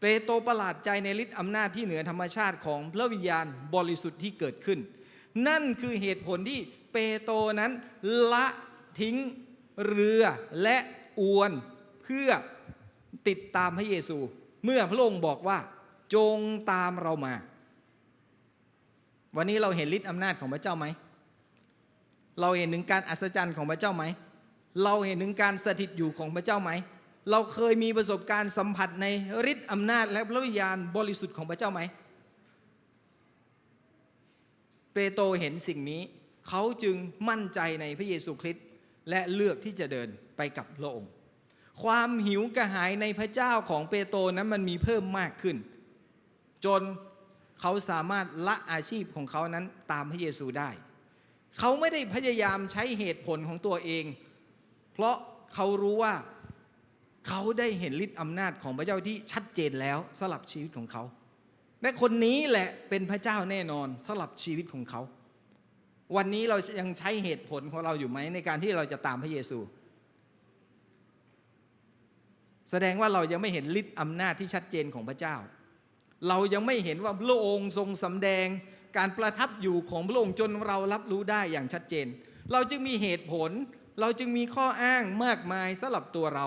เปโตรประหลาดใจในฤทธิ์อำนาจที่เหนือธรรมชาติของพระวิญญาณบริสุทธิ์ที่เกิดขึ้น นั่นคือเหตุผลที่เปโตรนั้นละทิ้งเรือและอวนเพื่อติดตามพระเยซู เมื่อพระองค์บอกว่าจงตามเรามา วันนี้เราเห็นฤทธิ์อำนาจของพระเจ้าไหม เราเห็นถึงการอัศจรรย์ของพระเจ้าไหม เราเห็นถึงการสถิตอยู่ของพระเจ้าไหม เราเคยมีประสบการณ์สัมผัสในฤทธิ์อำนาจและพระวิญญาณบริสุทธิ์ของพระเจ้าไหม เปโตรเห็นสิ่งนี้ เขาจึงมั่นใจในพระเยซูคริสต์และเลือกที่จะเดินไปกับพระองค์ ความหิวกระหายในพระเจ้าของเปโตรนั้นมันมีเพิ่มมากขึ้น จนเขาสามารถละอาชีพของเขานั้นตามพระเยซูได้ เขาไม่ได้พยายามใช้เหตุผลของตัวเอง เพราะเขารู้ว่า เขาได้เห็นฤทธิ์อำนาจของพระเจ้าที่ชัดเจนแล้วสลับชีวิตของเขาและคนนี้แหละเป็นพระเจ้าแน่นอนสลับชีวิตของเขา วันนี้เรายังใช้เหตุผลของเราอยู่ไหมในการที่เราจะตามพระเยซู แสดงว่าเรายังไม่เห็นฤทธิ์อำนาจที่ชัดเจนของพระเจ้า เรายังไม่เห็นว่าพระองค์ทรงสำแดงการประทับอยู่ของพระองค์จนเรารับรู้ได้อย่างชัดเจน เราจึงมีเหตุผล เราจึงมีข้ออ้างมากมายสำหรับตัวเรา